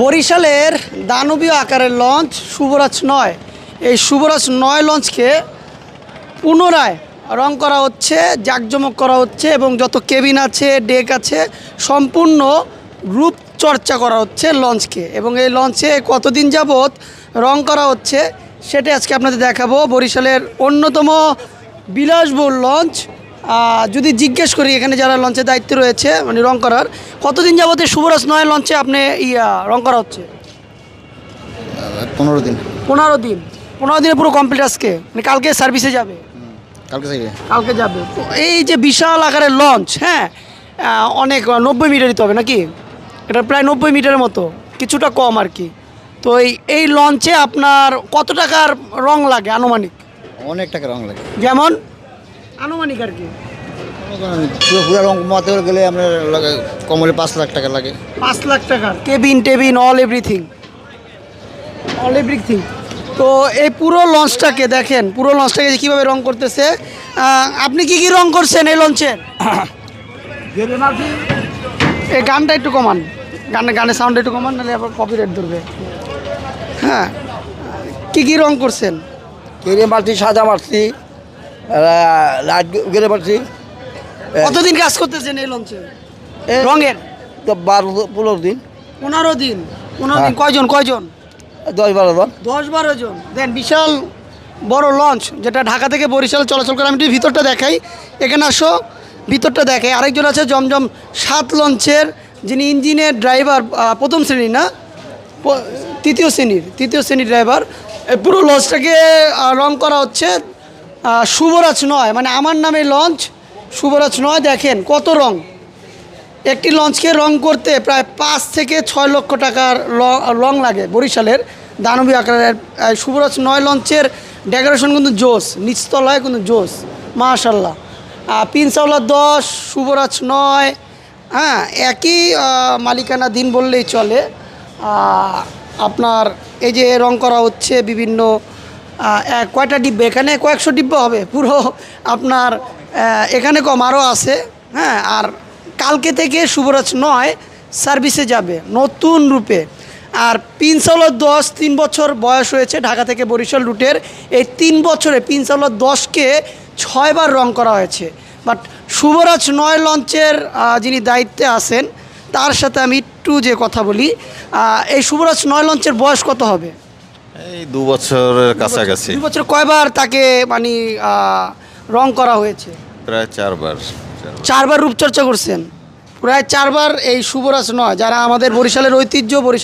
বরিশালের দানবীয় আকারের লঞ্চ শুভরাজ নয়। এই শুভরাজ নয় লঞ্চকে পুনরায় রং করা হচ্ছে, জাঁকজমক করা হচ্ছে এবং যত কেবিন আছে, ডেক আছে, সম্পূর্ণ রূপ চর্চা করা হচ্ছে লঞ্চকে এবং এই লঞ্চে কতদিন যাবৎ রং করা হচ্ছে সেটা আজকে আপনাদের দেখাবো। বরিশালের অন্যতম বিলাসবহুল লঞ্চ যদি জিজ্ঞেস করি এখানে যারা লঞ্চের দায়িত্ব রয়েছে মানে রং করার কতদিন যাবত শুভরাজ নয় লঞ্চে আপনি ইয়া রং করা হচ্ছে? পনেরো দিন। পনেরো দিন। পনেরো দিনে পুরো কমপ্লিট আজকে? মানে কালকে সার্ভিসে যাবে? কালকে যাবে। এই যে বিশাল আকারের লঞ্চ হ্যাঁ অনেক নব্বই মিটার দিতে হবে নাকি? এটা প্রায় নব্বই মিটারের মতো কিছুটা কম আর কি। তো এই এই লঞ্চে আপনার কত টাকার রং লাগে আনুমানিক? অনেক টাকা রং লাগে। যেমন? আনুমানিক আর কি? পুরো রং গেলে আপনার লাগে কমলে পাঁচ লাখ টাকা লাগে। পাঁচ লাখ টাকার? কেবিন টেবিন অল এভরিথিং অল এভরিথিং তো এই পুরো লঞ্চটাকে দেখেন পুরো লঞ্চটাকে যে কীভাবে রং করতেছে আপনি কি কি রং করছেন এই লঞ্চের এই গানটা একটু কমান। গানে গানের সাউন্ড একটু কমান নাহলে আবার কপিরাইট ধরবে। হ্যাঁ। কি কি রং করছেন? কেড়ে মারছি সাদা মারছি। লাইট গেড়ে মারছি কতদিন কাজ করতেছেন এই লঞ্চে? রঙের? তো বারো পনেরো দিন। পনেরো দিন। পনেরো দিন। হ্যাঁ। কয়জন কয়জন? দশ বারো জন। দশ বারো জন। দেন বিশাল বড় লঞ্চ যেটা ঢাকা থেকে বরিশাল চলাচল করে। আমি একটু ভিতরটা দেখাই। এখানে আসো ভিতরটা দেখাই। আরেকজন আছে জমজম সাত লঞ্চের যিনি ইঞ্জিনের ড্রাইভার প্রথম শ্রেণি না? তৃতীয় শ্রেণির তৃতীয় শ্রেণির ড্রাইভার। পুরো লঞ্চটাকে রং করা হচ্ছে। শুভরাজ নয় মানে আমার নামে লঞ্চ, শুভরাজ নয়, দেখেন কত রং। একটি লঞ্চকে রং করতে প্রায় পাঁচ থেকে ছয় লক্ষ টাকার ল- লাগে বরিশালের দানবী আকারের শুভরাজ নয় লঞ্চের ডেকোরেশন কিন্তু জোস, নিচতলায় কিন্তু জোস, মাশাল্লাহ। পিনসাওলা দশ, শুভরাজ নয় হ্যাঁ একই মালিকানা দিন বললেই চলে। আপনার এই যে রং করা হচ্ছে বিভিন্ন কয়টা ডিব্বা? এখানে কয়েকশো ডিব্বা হবে। পুরো আপনার এখানে কম আরও আছে হ্যাঁ? আর কালকে থেকে শুভরাজ নয়, সার্ভিসে যাবে, নতুন রূপে। আর পিনসাউলার দশ তিন বছর বয়স হয়েছে ঢাকা থেকে বরিশাল রুটের। এই তিন বছরে পিনসাউলার দশকে ছয়বার রং করা হয়েছে। বাট শুভরাজ নয় লঞ্চের যিনি দায়িত্বে আছেন, তার সাথে আমি একটু যে কথা বলি এই শুভরাজ নয় লঞ্চের বয়স কত হবে? এই দু বছরের কাছাকাছি। দু বছর কয়বার তাকে মানে রং করা হয়েছে? প্রায় চারবার। চারবার রূপচর্চা করছেন। প্রায় চারবার এই শুভরাজ নয় যারা আমাদের বরিশালের ঐতিহ্য বরিশাল